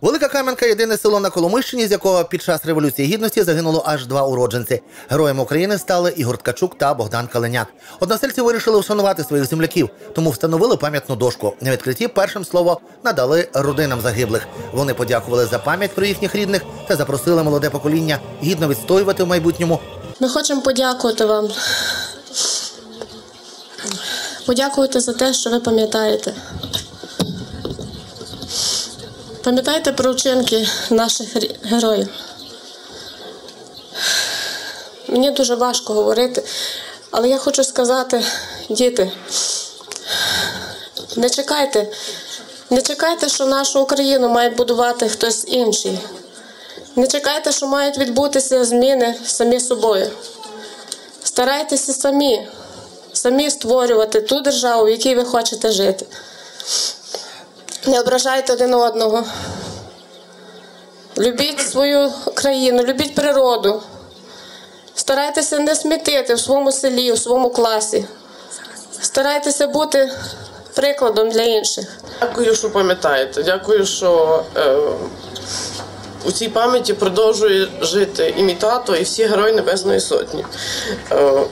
Велика Кам'янка єдине село на Коломийщині, з якого під час революції гідності загинуло аж два уродженці. Героями України стали Ігор Ткачук та Богдан Каленяк. Односельці вирішили вшанувати своїх земляків, тому встановили пам'ятну дошку. На відкритті першим слово надали родинам загиблих. Вони подякували за пам'ять про їхніх рідних та запросили молоде покоління гідно відстоювати в майбутньому Ми хочемо подякувати вам. Подякувати за те, що ви пам'ятаєте. Пам'ятайте про вчинки наших героїв. Мені дуже важко говорити, але я хочу сказати, діти, не чекайте, не чекайте, що нашу Україну має будувати хтось інший. Не чекайте, що мають відбутися зміни самі собою. Старайтеся самі, самі створювати ту державу, в якій ви хочете жити. Не ображайте один одного. Любіть свою країну, любіть природу. Старайтеся не смітити в своєму селі, в своєму класі. Старайтеся бути прикладом для інших. Дякую, що пам'ятаєте. Дякую, що е, у цій пам'яті продовжує жити і мій тато, і всі герої Небесної Сотні. Е,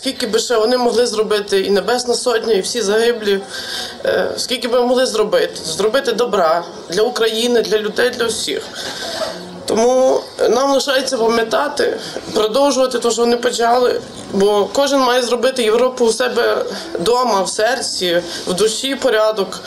скільки би ще вони могли зробити, і Небесна Сотня, і всі загиблі, е, скільки би могли зробити? Зробити добра для України, для людей, для всіх. Тому нам лишається пам'ятати, продовжувати те, що вони почали. Бо кожен має зробити Європу у себе вдома, в серці, в душі порядок.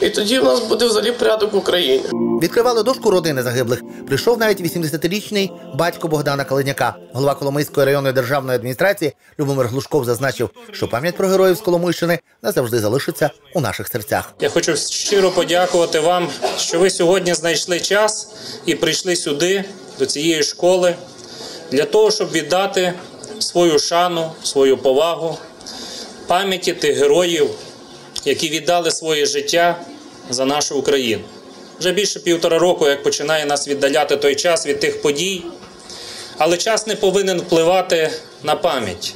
І тоді в нас буде взагалі порядок в Україні. Відкривали дошку родини загиблих. Прийшов навіть 80-річний батько Богдана Калиняка. Голова Коломийської районної державної адміністрації Любомир Глушков зазначив, що пам'ять про героїв з Коломийщини назавжди залишиться у наших серцях. Я хочу щиро подякувати вам, що ви сьогодні знайшли час і прийшли сюди, до цієї школи, для того, щоб віддати свою шану, свою повагу пам'яті тих героїв, які віддали своє життя за нашу Україну. Вже більше півтора року, як починає нас віддаляти той час від тих подій, але час не повинен впливати на пам'ять.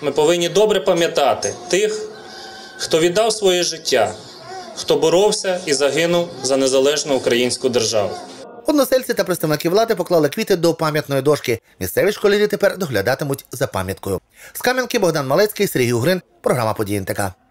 Ми повинні добре пам'ятати тих, хто віддав своє життя, хто боровся і загинув за незалежну українську державу. Односельці та представники влади поклали квіти до пам'ятної дошки. Місцеві школярі тепер доглядатимуть за пам'яткою. З Кам'янки Богдан Малецький, Сергій Угрин, програма «Події НТК».